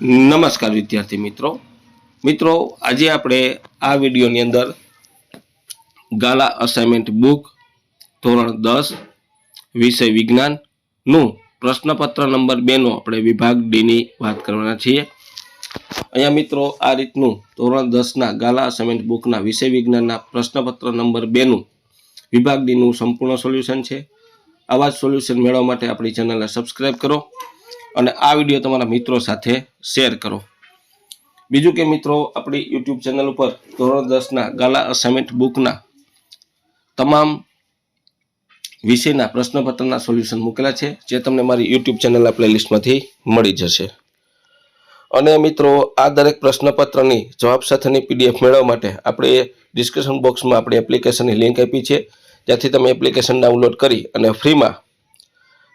નમસ્કાર વિદ્યાર્થી મિત્રો. મિત્રો, આજે આપણે આ વિડીયોની અંદર ગાલા અસાઇનમેન્ટ બુક ધોરણ દસ વિષય વિજ્ઞાનનું પ્રશ્નપત્ર નંબર બેનો આપણે વિભાગ ડીની વાત કરવાના છીએ. અહીંયા મિત્રો, આ રીતનું ધોરણ દસના ગાલા અસાઇનમેન્ટ બુકના વિષય વિજ્ઞાનના પ્રશ્નપત્ર નંબર બેનું વિભાગ ડીનું સંપૂર્ણ સોલ્યુશન છે. આવા જ સોલ્યુશન મેળવવા માટે આપણી ચેનલને સબસ્ક્રાઈબ કરો. અને આ વીડિયો તમારા મિત્રો સાથે શેર કરો. બીજું કે મિત્રો, આપણી યુટ્યુબ ચેનલ ઉપર ધોરણ દસના ગાલા અસાઇનમેન્ટ બુકના તમામ વિષયના પ્રશ્નપત્રના સોલ્યુશન મૂકેલા છે, જે તમને મારી યુટ્યુબ ચેનલના પ્લેલિસ્ટમાંથી મળી જશે. અને મિત્રો, આ દરેક પ્રશ્નપત્રની જવાબ સાથેની પીડીએફ મેળવવા માટે આપણે ડિસ્ક્રિપ્શન બોક્સમાં આપણી એપ્લિકેશનની લિંક આપી છે. જ્યાંથી તમે એપ્લિકેશન ડાઉનલોડ કરી અને ફ્રીમાં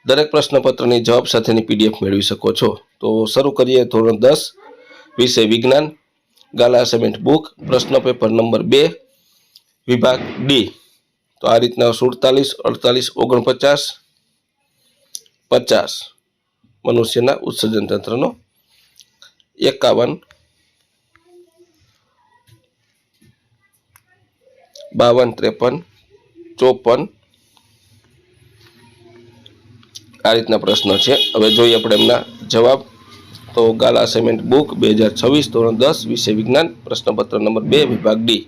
દરેક પ્રશ્નપત્રની જવાબ સાથેની પીડીએફ મેળવી શકો છો. તો શરૂ કરીએ ધોરણ દસ, વિષય વિજ્ઞાન, ગાલા અસાઇનમેન્ટ બુક, પ્રશ્ન પેપર નંબર બે, વિભાગ ડી. તો આ રીતના સુડતાલીસ, અડતાલીસ, ઓગણપચાસ, પચાસ મનુષ્યના ઉત્સર્જન તંત્રનો એકાવન, બાવન, ત્રેપન, ચોપન આ રીતના પ્રશ્નો છે. હવે જોઈએ આપણે એમના જવાબ. તો ગાલા સેમેન્ટ બુક બે હજાર છવ્વીસ ધોરણ દસ વિષય વિજ્ઞાન પ્રશ્નપત્ર નંબર બે વિભાગ ડી.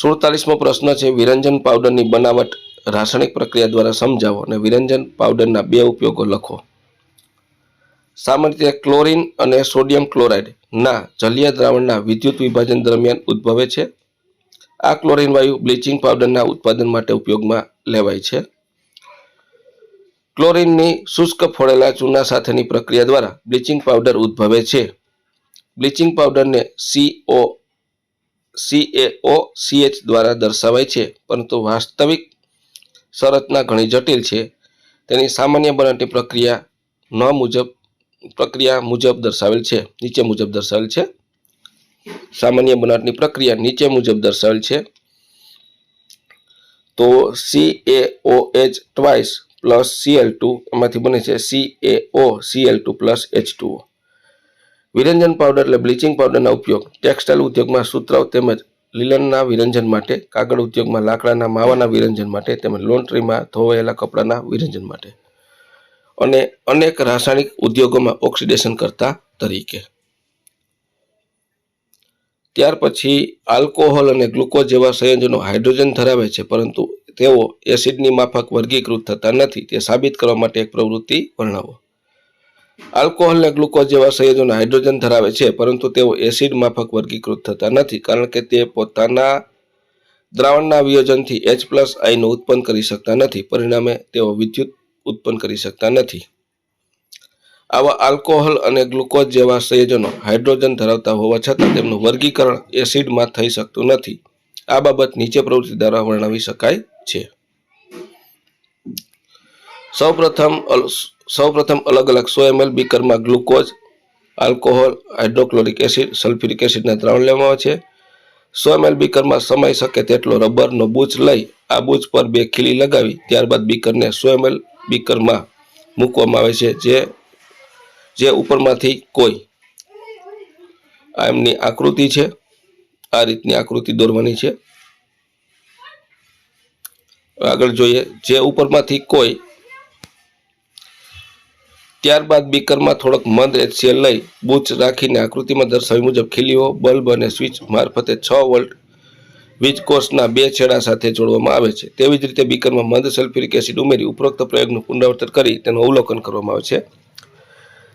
સુડતાલીસમો પ્રશ્ન છે, વિરંજન પાવડરની બનાવટ રાસાયણિક પ્રક્રિયા દ્વારા સમજાવો અને વિરંજન પાવડરના બે ઉપયોગો લખો. સામાન્ય રીતે ક્લોરીન અને સોડિયમ ક્લોરાઇડ ના જલીય દ્રાવણના વિદ્યુત વિભાજન દરમિયાન ઉદ્ભવે છે. આ ક્લોરીન વાયુ બ્લીચિંગ પાવડરના ઉત્પાદન માટે ઉપયોગમાં લેવાય છે. ક્લોરીનની શુષ્ક ફોડેલા ચૂના સાથેની પ્રક્રિયા દ્વારા બ્લીચિંગ પાવડર ઉદ્ભવે છે. બ્લીચિંગ પાવડરને સીઓ સીએઓ સીએચ દ્વારા દર્શાવાય છે, પરંતુ વાસ્તવિક સંરચના ઘણી જટિલ છે. તેની સામાન્ય બનાવટી પ્રક્રિયા ન મુજબ, પ્રક્રિયા મુજબ દર્શાવેલ છે, નીચે મુજબ દર્શાવેલ છે. સામાન્ય બનાવટની પ્રક્રિયા નીચે મુજબ દર્શાવેલ છે. તો C A H twice plus CL two એમાંથી બને છે C A O CL two plus H two વિરંજન powder એટલે બ્લીચિંગ પાવડરના ઉપયોગ. ટેક્સટાઇલ ઉદ્યોગમાં સુતરાવ તેમજ લીલનના વિરંજન માટે, કાગળ ઉદ્યોગમાં લાકડાના માવાના વિરંજન માટે, તેમજ લોન્ડ્રીમાં ધોવાયેલા કપડાના વિરંજન માટે. અને અનેક રાસાયણિક ઉદ્યોગોમાં ઓક્સિડેશન કરતા તરીકે. ત્યાર પછી આલ્કોહોલ અને ગ્લુકોઝ જેવા સંયોજનો હાઇડ્રોજન ધરાવે છે, પરંતુ તેઓ એસિડની માફક વર્ગીકૃત થતા નથી. તે સાબિત કરવા માટે એક પ્રવૃત્તિ વર્ણવો. આલ્કોહોલ ગ્લુકોઝ જેવા સંયોજનો હાઇડ્રોજન ધરાવે છે, પરંતુ તેઓ એસિડ માફક વર્ગીકૃત થતા નથી, કારણ કે તે પોતાના દ્રાવણના વિયોજનથી એચ પ્લસ આઈનું ઉત્પન્ન કરી શકતા નથી. પરિણામે તેઓ વિદ્યુત ઉત્પન્ન કરી શકતા નથી. આવા આલ્કોહોલ અને ગ્લુકોઝ જેવા સંયોજનો હાઇડ્રોજન ધરાવતા હોવા છતાં તેમનું વર્ગીકરણ એસિડમાં થઈ શકતું નથી. આ બાબત નીચે પ્રવૃત્તિ દ્વારા વર્ણવી શકાય છે. સૌપ્રથમ સૌપ્રથમ અલગ અલગ સો ML બીકરમાં glucose, alcohol, hydrochloric acid, sulphuric એસિડના દ્રાવણ લેવામાં આવે છે. સો એમએલ બીકરમાં સમય શકે તેટલો રબરનો બૂચ લઈ આ બૂચ પર બે ખીલી લગાવી, ત્યારબાદ બીકરને સો એમએલ બીકરમાં મૂકવામાં આવે છે, જે જે ઉપરમાંથી કોઈ, આ એમની આકૃતિ છે. આ રીતની આકૃતિ દોરવાની છે. આગળ જોઈએ, જે ઉપરમાંથી કોઈ ત્યારબાદ બીકરમાં થોડોક મંદ એચસીએલ લઈ બૂચ રાખીને આકૃતિમાં દર્શાવી મુજબ ખીલીઓ, બલ્બ અને સ્વિચ મારફતે છ વોલ્ટ વીજ કોષના બે છેડા સાથે જોડવામાં આવે છે. તેવી જ રીતે બીકરમાં મંદ સલ્ફ્યુરિક એસિડ ઉમેરી ઉપરોક્ત પ્રયોગનું પુનરાવર્તન કરી તેનું અવલોકન કરવામાં આવે છે.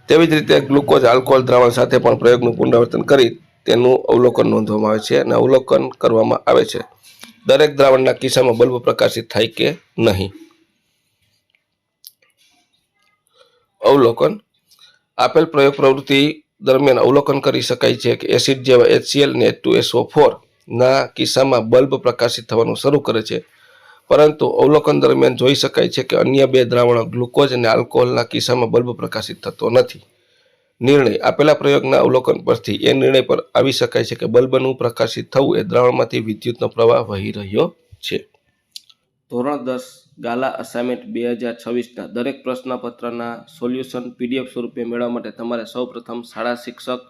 તેવી જ રીતે ગ્લુકોઝ, આલ્કોહોલ, દ્રાવણ સાથે પણ પ્રયોગનું પુનરાવર્તન કરી તેનું અવલોકન નોંધવામાં આવે છે અને અવલોકન કરવામાં આવે છે. દરેક દ્રાવણના કિસ્સામાં બલ્બ પ્રકાશિત થાય કે નહીં? અવલોકન. આપેલ પ્રયોગ પ્રવૃત્તિ દરમિયાન અવલોકન કરી શકાય છે કે એસિડ જેવા એચસીએલ ને ટુ એસઓ ફોર ના કિસ્સામાં બલ્બ પ્રકાશિત થવાનું શરૂ કરે છે. પરંતુ અવલોકન દરમિયાન જોઈ શકાય છે કે અન્ય બે દ્રાવણો ગ્લુકોઝ અને આલ્કોહોલના કિસ્સામાં બલ્બ પ્રકાશિત થતો નથી. નિર્ણય આપેલા પ્રયોગના અવલોકન પરથી એ નિર્ણય પર આવી શકાય છે કે બલ્બનું પ્રકાશિત થવું એ દ્રાવણમાંથી વિદ્યુતનો પ્રવાહ વહી રહ્યો છે. ધોરણ દસ, ગાલા અસાઇનમેન્ટ બે હજાર છવ્વીસના દરેક પ્રશ્નપત્રના સોલ્યુશન પીડીએફ સ્વરૂપે મેળવવા માટે તમારે સૌપ્રથમ શાળા શિક્ષક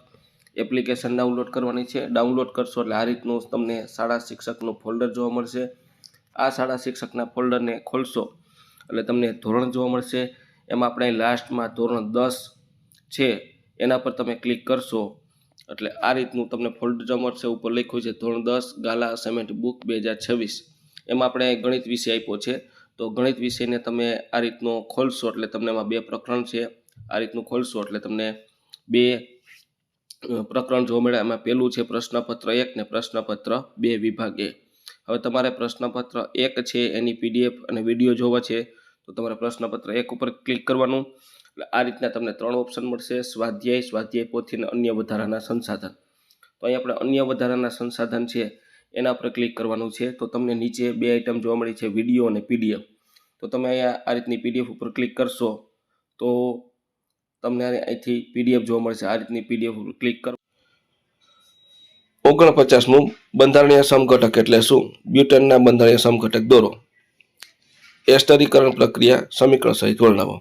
એપ્લિકેશન ડાઉનલોડ કરવાની છે. ડાઉનલોડ કરશો એટલે આ રીતનું તમને શાળા શિક્ષકનું ફોલ્ડર જોવા મળશે. આ શાળા શિક્ષકના ફોલ્ડરને ખોલશો એટલે તમને ધોરણ જોવા મળશે. એમાં આપણે લાસ્ટમાં ધોરણ દસ છે એના પર તમે ક્લિક કરશો. એટલે આ રીતનું તમને ફોલ્ડર જોવા મળશે ઉપર લખ્યું છે ધોરણ દસ, ગાલા સેમેન્ટ બુક બે હજાર છવ્વીસ. એમાં આપણે ગણિત વિષય આપ્યો છે. તો ગણિત વિષયને તમે આ રીતનો ખોલશો, એટલે તમને એમાં બે પ્રકરણ છે. આ રીતનું ખોલશો, એટલે તમને બે પ્રકરણ જોવા મળે. એમાં પહેલું છે પ્રશ્નપત્ર એક ને પ્રશ્નપત્ર બે વિભાગે. હવે તમારે પ્રશ્નપત્ર એક છે, એની પીડીએફ અને વીડિયો જોવા છે. તો તમારે પ્રશ્નપત્ર એક ઉપર ક્લિક કરવાનું. એટલે આ રીતના તમને ત્રણ ઓપ્શન મળશે, સ્વાધ્યાય સ્વાધ્યાય પોથી અને અન્ય વધારાના સંસાધન. તો અહીં આપણે અન્ય વધારાના સંસાધન છે, એના પર ક્લિક કરવાનું છે. તો તમને નીચે બે આઇટમ જોવા મળી છે વીડિયો અને પીડીએફ તો તમે અહીંયા આ રીતની પીડીએફ ઉપર ક્લિક કરશો, તો તમને અહીંથી પીડીએફ જોવા મળશે. આ રીતની પીડીએફ ઉપર ક્લિક કરો. ઓગણપચાસમું બંધારણીય સમઘટક એટલે શું? બ્યુટનના બંધારણીય સમઘટક દોરો. એસ્ટરીકરણ પ્રક્રિયા સમીકરણ સહિત વર્ણવો.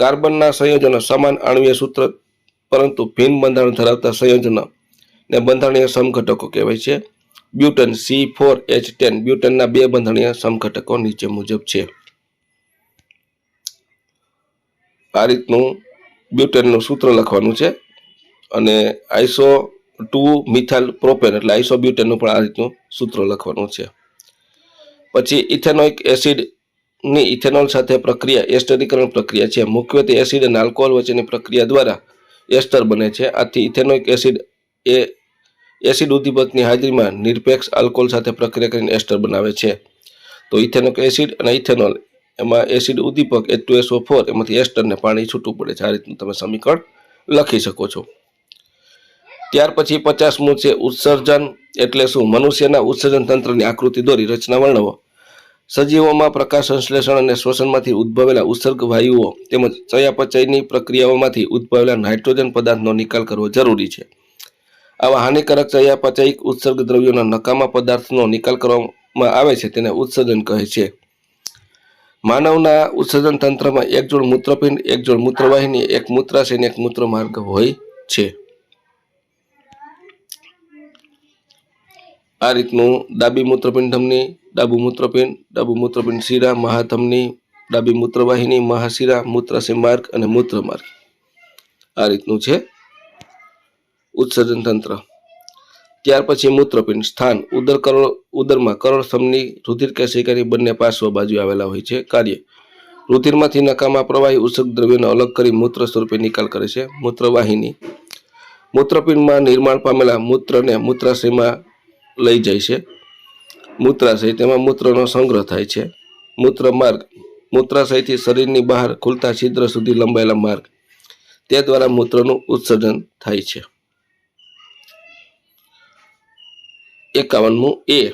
કાર્બનના સંયોજનો સમાન આણ્વીય સૂત્ર, પરંતુ ભિન્ન બંધારણ ધરાવતા સંયોજનો ને બંધારણીય સમઘટકો કહેવાય છે. Butane C four H ten બ્યુટનના બે બંધારણીય સમઘટકો નીચે મુજબ છે. આ રીતનું બ્યુટેનનું સૂત્ર લખવાનું છે અને આઈસો ટુ મિથાઇલ પ્રોપેન, એટલે આઈસો બ્યુટેનનું પણ આ રીતનું સૂત્ર લખવાનું છે. પછી ઇથેનોઇક એસિડની ઇથેનોલ સાથે પ્રક્રિયા, એસ્ટરીકરણ પ્રક્રિયા છે. મુખ્યત્વે એસિડ અને આલ્કોહોલ વચ્ચેની પ્રક્રિયા દ્વારા એસ્ટર બને છે. આથી ઇથેનોઇક એસિડ એ એસિડ ઉદ્દીપકની હાજરીમાં નિરપેક્ષ આલ્કોહોલ સાથે પ્રક્રિયા કરીને એસ્ટર બનાવે છે. તો ઇથેનોક એસિડ અને ઇથેનોલ, એમાં એસિડ ઉદ્દીપક એ ટુ એસઓ ફોર એમાંથી એસ્ટરને પાણી છૂટું પડે છે. આ રીતનું તમે સમીકરણ લખી શકો છો. ત્યાર પછી પચાસમું છે ઉત્સર્જન એટલે શું? મનુષ્યના ઉત્સર્જન તંત્રની આકૃતિ દોરી. રચના વર્ણવો. સજીવોમાં પ્રકાશ સંશ્લેષણ અને શ્વસનમાંથી ઉદ્ભવેલા ઉત્સર્ગ વાયુઓ તેમજ ચયાપચયની પ્રક્રિયાઓમાંથી ઉદ્ભવેલા નાઇટ્રોજન પદાર્થનો નિકાલ કરવો જરૂરી છે. આવા હાનિકારક ચયાપચયિક ઉત્સર્ગ દ્રવ્યોના નકામા પદાર્થનો નિકાલ કરવામાં આવે છે તેને ઉત્સર્જન કહે છે. માનવના ઉત્સર્જન તંત્રમાં એક જોડ મૂત્રપિંડ એક જોડ મૂત્રવાહિની, એક મૂત્રાશય એક મૂત્રમાર્ગ હોય છે. આ રીતનું ડાબી મૂત્રપિંડ ધમની, ડાબું મૂત્રપિંડ ડાબું મૂત્રપિંડ શિરા, મહાધમની, ડાબી મૂત્રવાહિની, મહાશિરા મૂત્રાશય માર્ગ અને મૂત્રમાર્ગ. આ રીતનું છે ઉત્સર્જન તંત્ર. ત્યાર પછી મૂત્રપિંડ સ્થાન. ઉદર કરોડ ઉદરમાં કરોળ સ્તંભની રુધિર કેશિકાની બંને પાર્શ્વ બાજુ આવેલા હોય છે. કાર્ય. રુધિરમાંથી નકામા પ્રવાહી ઉત્સર્ગ દ્રવ્યોને અલગ કરી મૂત્ર સ્વરૂપે નિકાલ કરે છે. મૂત્રવાહિની. મૂત્રપિંડમાં નિર્માણ પામેલા મૂત્રને મૂત્રાશયમાં લઈ જાય છે. મૂત્રાશય તેમાં મૂત્રનો સંગ્રહ થાય છે. મૂત્ર માર્ગ મૂત્રાશયથી શરીરની બહાર ખુલતા છિદ્ર સુધી લંબાયેલા માર્ગ, તે દ્વારા મૂત્રનું ઉત્સર્જન થાય છે. એકાવનમું એ,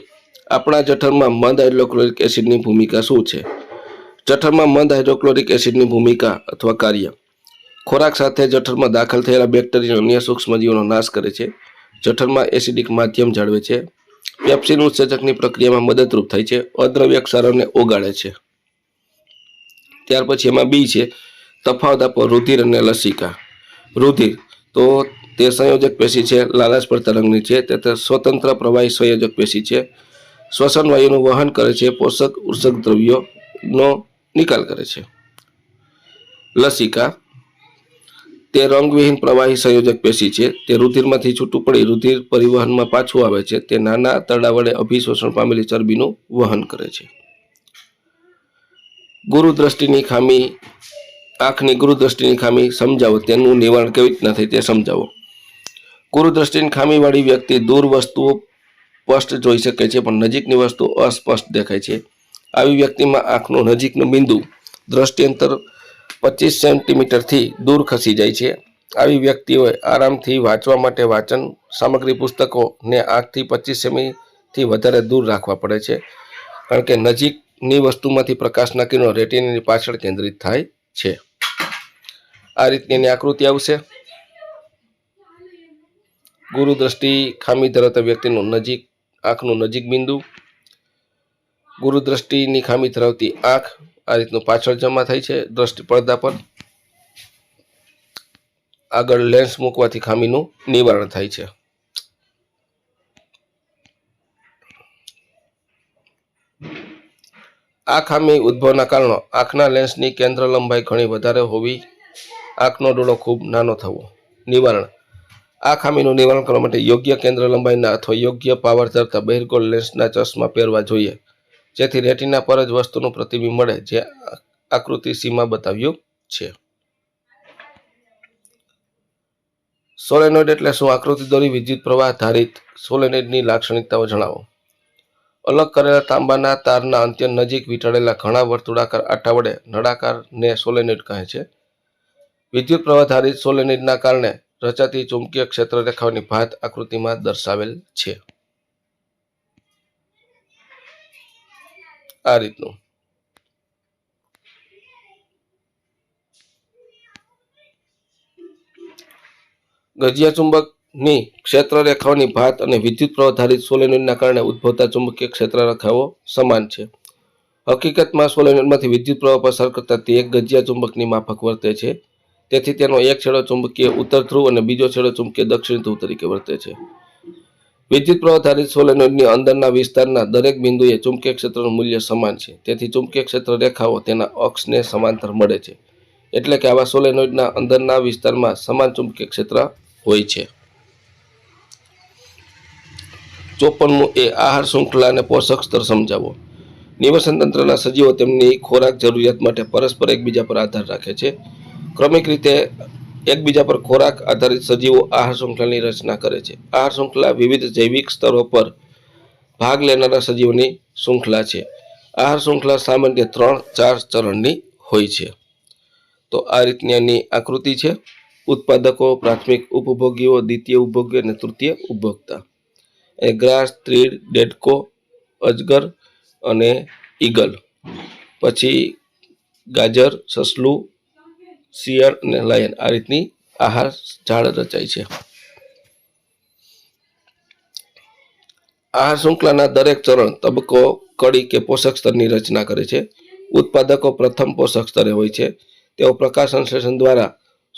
આપણા જઠરમાં મંદ હાઇડ્રોક્લોરિક એસિડની ભૂમિકા શું છે? જઠરમાં મંદ હાઇડ્રોક્લોરિક એસિડની ભૂમિકા અથવા કાર્ય. ખોરાક સાથે જઠરમાં દાખલ થયેલા બેક્ટેરિયા અન્ય સૂક્ષ્મજીવોનો નાશ કરે છે. જઠરમાં એસિડિક માધ્યમ જાળવે છે. પેપ્સિન ઉત્સેચકની પ્રક્રિયામાં મદદરૂપ થાય છે, અદ્રવ્ય ક્ષારોને ઓગાળે છે. ત્યાર પછી એમાં બી છે, તફાવત આપો, રુધિર અને લસિકા. રુધિર, તો તે સંયોજક પેશી છે, લાલાશ પર તરંગની છે, તે સ્વતંત્ર પ્રવાહી સંયોજક પેશી છે. શ્વસન વાયુનું વહન કરે છે, પોષક ઉર્સક દ્રવ્યોનો નિકાલ કરે છે. લસિકા તે રંગવિહીન પ્રવાહી સંયોજક પેશી છે. તે રુધિરમાંથી છૂટું પડી રુધિર પરિવહનમાં પાછું આવે છે. તે નાના તરડા વડે અભિશોષણ પામેલી ચરબીનું વહન કરે છે. ગુરુ દ્રષ્ટિની ખામી, આંખની ગુરુદ્રષ્ટિની ખામી સમજાવો. તેનું નિવારણ કેવી રીતના થાય તે સમજાવો. ગુરુદ્રષ્ટિની ખામીવાળી વ્યક્તિ દૂર વસ્તુઓ સ્પષ્ટ જોઈ શકે છે, પણ નજીકની વસ્તુ અસ્પષ્ટ દેખાય છે. આવી વ્યક્તિમાં આંખનું નજીકનું બિંદુ દ્રષ્ટિઅંતર પચીસ સેન્ટીમીટરથી દૂર ખસી જાય છે. આવી વ્યક્તિઓએ આરામથી વાંચવા માટે વાંચન સામગ્રી પુસ્તકોને આઠથી પચીસ સેમીથી વધારે દૂર રાખવા પડે છે. કારણ કે નજીકની વસ્તુમાંથી પ્રકાશના કિરણો રેટિનાની પાછળ કેન્દ્રિત થાય છે. આ રીતની એની આકૃતિ આવશે. ગુરુ દ્રષ્ટિ ખામી ધરાવતા વ્યક્તિનું નજીક, આંખનું નજીક બિંદુ ગુરુદ્રષ્ટિની ખામી ધરાવતી આંખ આ રીતનું પાછળ જમા થાય છે, દ્રષ્ટિ પડદા પર. આગળ લેન્સ મૂકવાથી ખામીનું નિવારણ થાય છે. આ ખામી ઉદ્ભવના કારણો, આંખના લેન્સની કેન્દ્ર લંબાઈ ઘણી વધારે હોવી, આંખનો ડોળો ખૂબ નાનો થવો. નિવારણ. આ ખામીનું નિવારણ કરવા માટે યોગ્ય કેન્દ્ર લંબાઈના અથવા યોગ્ય પાવર ધરતા બહિર્ગોળ લેન્સના ચશ્મા પહેરવા જોઈએ. જેથી રેટિના પર જ વસ્તુનું પ્રતિબિંબ મળે, જે આકૃતિ સીમા બતાવ્યું છે. સોલેનોઇડ એટલે શું? આકૃતિ દોરી વિદ્યુત પ્રવાહ ધારિત સોલેનોઇડની લાક્ષણિકતાઓ જણાવો. અલગ કરેલા તાંબાના તારના અંત્ય નજીક વીંટાળેલા ઘણા વર્તુળાકાર આટા વડે નળાકારને સોલેનોઇડ કહે છે. વિદ્યુત પ્રવાહ ધારિત સોલેનોઇડના કારણે રચાતી ચુંબકીય ક્ષેત્ર રેખાઓની ભાત આકૃતિમાં દર્શાવેલ છે. આ રીતનું. ગજિયા ચુંબકની ક્ષેત્ર રેખાઓની ભાત અને વિદ્યુત પ્રવાહ ધારિત સોલેનોઇડના કારણે ઉદ્ભવતા ચુંબકીય ક્ષેત્ર રેખાઓ સમાન છે. હકીકતમાં સોલેનોઇડમાંથી વિદ્યુત પ્રવાહ પસાર કરતા તે એક ગજિયા ચુંબકની માફક વર્તે છે. તેથી તેનો એક છેડો ચુંબકીય ઉત્તર ધ્રુવ અને બીજો છેડો ચુંબકીય દક્ષિણ ધ્રુવ તરીકે વર્તે છે. વિદ્યુત પ્રવાહ ધારિત સોલેનોઇડની અંદરના વિસ્તારના દરેક બિંદુએ ચુંબકીય ક્ષેત્રનું મૂલ્ય સમાન છે. તેથી ચુંબકીય ક્ષેત્ર રેખાઓ તેના અક્ષને સમાંતર મળે છે. એટલે કે આવા સોલેનોઇડના અંદરના વિસ્તારમાં સમાન ચુંબકીય ક્ષેત્ર હોય છે. ચોપનમું એ આહાર શૃંખલા અને પોષક સ્તર સમજાવો. નિવસન તંત્રના સજીવો તેમની ખોરાક જરૂરિયાત માટે પરસ્પર એકબીજા પર આધાર રાખે છે. ક્રમિક રીતે એકબીજા પર ખોરાક આધારિત સજીવો આહાર શૃંખલાની રચના કરે છે. આહાર શૃંખલા વિવિધ જૈવિક સ્તરો પર ભાગ લેનારા સજીવોની શૃંખલા છે. આહાર શૃંખલા સામાન્ય ત્રણ, ચાર ચરણની હોય છે. તો આ રીતની આની આકૃતિ છે. ઉત્પાદકો, પ્રાથમિક ઉપભોગીઓ, દ્વિતીય ઉપભોગીઓ અને તૃતીય ઉપભોક્તા. એ ગ્રાસ, ત્રીડ, ડેડકો, અજગર અને ઈગલ. પછી ગાજર, સસલું શિયળ અને લાયન આ રીતની આહાર ઝાડ રચાય છે. આહાર શૃંખલાના દરેક ચરણ તબક્કો, કડી કે પોષક સ્તરની રચના કરે છે. ઉત્પાદકો પ્રથમ પોષક સ્તરે હોય છે. તેઓ પ્રકાશ સંશ્લેષણ દ્વારા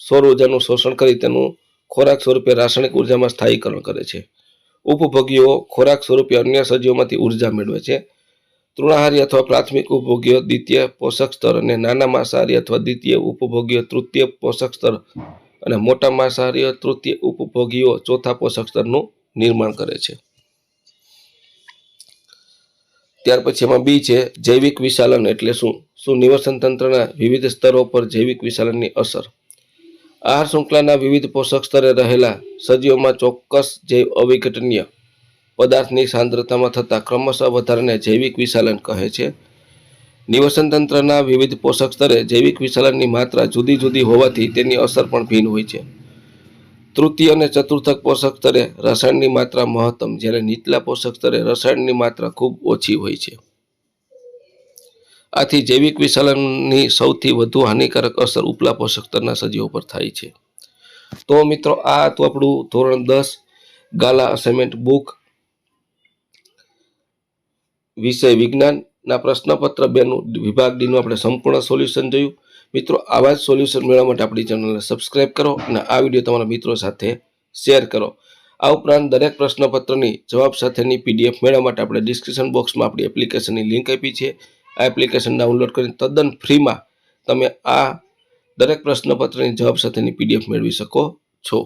સૌર ઉર્જાનું શોષણ કરી તેનું ખોરાક સ્વરૂપે રાસાયણિક ઉર્જામાં સ્થાયીકરણ કરે છે. ઉપભોગીઓ ખોરાક સ્વરૂપે અન્ય સજીવોમાંથી ઊર્જા મેળવે છે. તૃણાહારી અથવા પ્રાથમિક ઉપભોગીઓ દ્વિતીય પોષક સ્તર અને નાના માંસાહારી અથવા દ્વિતીય ઉપભોગીઓ તૃતીય પોષક સ્તર અને મોટા માંસાહારી તૃતીય ઉપભોગીઓ ચોથા પોષક સ્તરનું નિર્માણ કરે છે. ત્યાર પછી એમાં બી છે, જૈવિક વિશાલન એટલે શું? શું નિવસન તંત્રના વિવિધ સ્તરો પર જૈવિક વિશાલનની અસર? આહાર શૃંખલાના વિવિધ પોષક સ્તરે રહેલા સજીવોમાં ચોક્કસ જૈવ અવિઘટનીય પદાર્થની સાંદ્રતામાં થતા ક્રમશઃ વધારાને જૈવિક વિશાલન કહે છે. નિવસન તંત્રના વિવિધ પોષક સ્તરે જૈવિક વિશાલનની માત્રા જુદી જુદી હોવાથી તેની અસર પણ ભિન્ન હોય છે. તૃતીય અને ચતુર્થક પોષક સ્તરે રસાયણની માત્રા મહત્તમ, જ્યારે નીચલા પોષક સ્તરે રસાયણની માત્રા ખૂબ ઓછી હોય છે. આથી જૈવિક વિશાલનની સૌથી વધુ હાનિકારક અસર ઉપલા પોષક સ્તરના સજીવો પર થાય છે. તો મિત્રો, આ હતું આપણું ધોરણ દસ ગાલા અસાઇનમેન્ટ બુક. વિષય વિજ્ઞાનના પ્રશ્નપત્ર બેનું વિભાગ ડીનું આપણે સંપૂર્ણ સોલ્યુશન જોયું. મિત્રો, આવા જ સોલ્યુશન મેળવવા માટે આપણી ચેનલને સબસ્ક્રાઈબ કરો અને આ વીડિયો તમારા મિત્રો સાથે શેર કરો. આ ઉપરાંત દરેક પ્રશ્નપત્રની જવાબ સાથેની પીડીએફ મેળવવા માટે આપણે ડિસ્ક્રિપ્શન બોક્સમાં આપણી એપ્લિકેશનની લિંક આપી છે. આ એપ્લિકેશન ડાઉનલોડ કરીને તદ્દન ફ્રીમાં તમે આ દરેક પ્રશ્નપત્રની જવાબ સાથેની પીડીએફ મેળવી શકો છો.